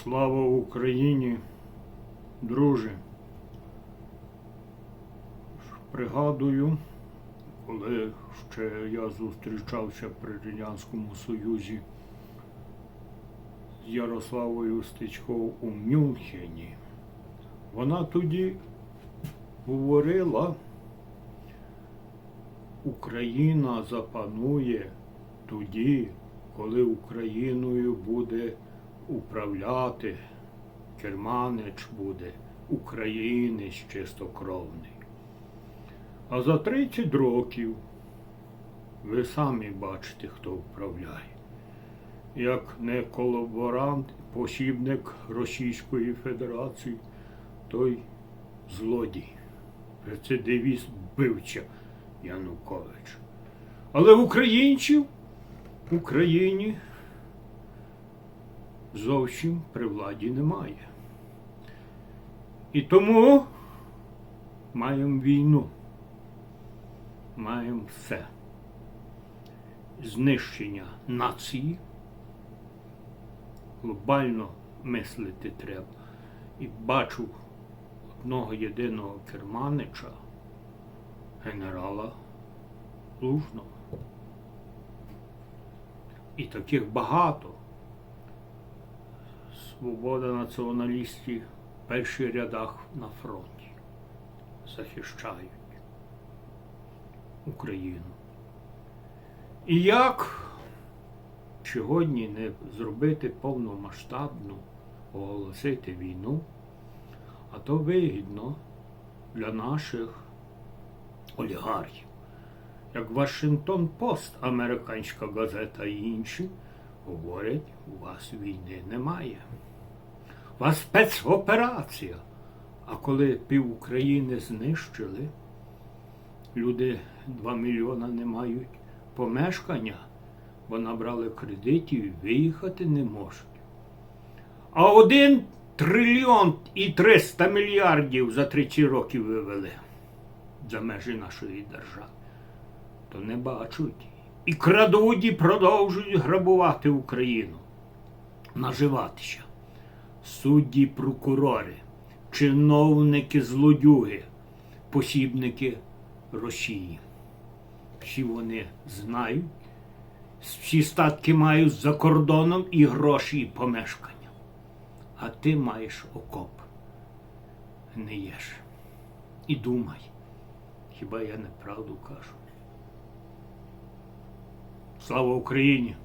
Слава Україні, друже. Пригадую, коли ще я зустрічався при Радянському Союзі з Ярославою Стечков у Мюнхені. Вона тоді говорила, Україна запанує тоді, коли Україною буде управляти, керманич буде українець чистокровний. А за 30 років ви самі бачите, хто вправляє. Як не колаборант, посібник Російської Федерації, той злодій, рецидивіст вбивця Янукович. Але українців в Україні зовсім при владі немає. І тому маємо війну. Маємо все. Знищення нації. Глобально мислити треба. І бачу одного єдиного керманича, генерала Лужного. І таких багато. Свобода націоналістів в перших рядах на фронті захищають Україну. І як сьогодні не зробити повномасштабну, оголосити війну, а то вигідно для наших олігархів. Як Вашингтон Пост, американська газета і інші говорять, у вас війни немає. У вас спецоперація. А коли пів України знищили, люди 2 мільйона не мають помешкання, бо набрали кредитів і виїхати не можуть. А один трильйон і 300 мільярдів за 30 років вивели за межі нашої держави. То не бачать. І крадуть, і продовжують грабувати Україну, наживатися. Судді, прокурори, чиновники, злодюги, посібники Росії. Всі вони знають, всі статки мають за кордоном і гроші, і помешкання. А ти маєш окоп. Гниєш. І думай, хіба я неправду кажу? Слава Україні!